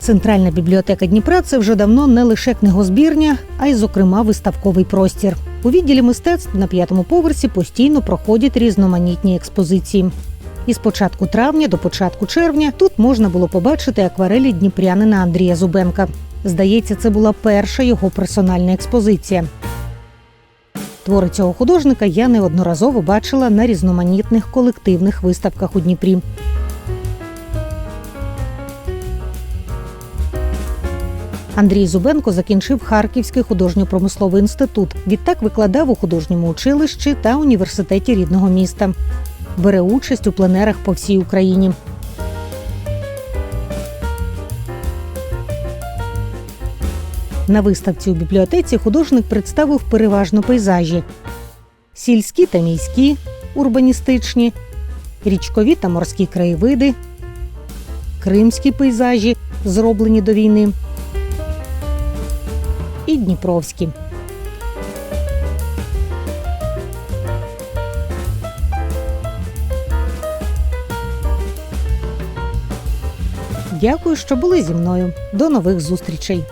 Центральна бібліотека Дніпра це вже давно не лише книгозбірня, а й, зокрема, виставковий простір. У відділі мистецтв на п'ятому поверсі постійно проходять різноманітні експозиції. І з початку травня до початку червня тут можна було побачити акварелі дніпрянина Андрія Зубенка. Здається, це була перша його персональна експозиція. Твори цього художника я неодноразово бачила на різноманітних колективних виставках у Дніпрі. Андрій Зубенко закінчив Харківський художньо-промисловий інститут. Відтак викладав у художньому училищі та університеті рідного міста. Бере участь у пленерах по всій Україні. На виставці у бібліотеці художник представив переважно пейзажі: сільські та міські, урбаністичні, річкові та морські краєвиди, кримські пейзажі, зроблені до війни, і дніпровські. Дякую, що були зі мною. До нових зустрічей.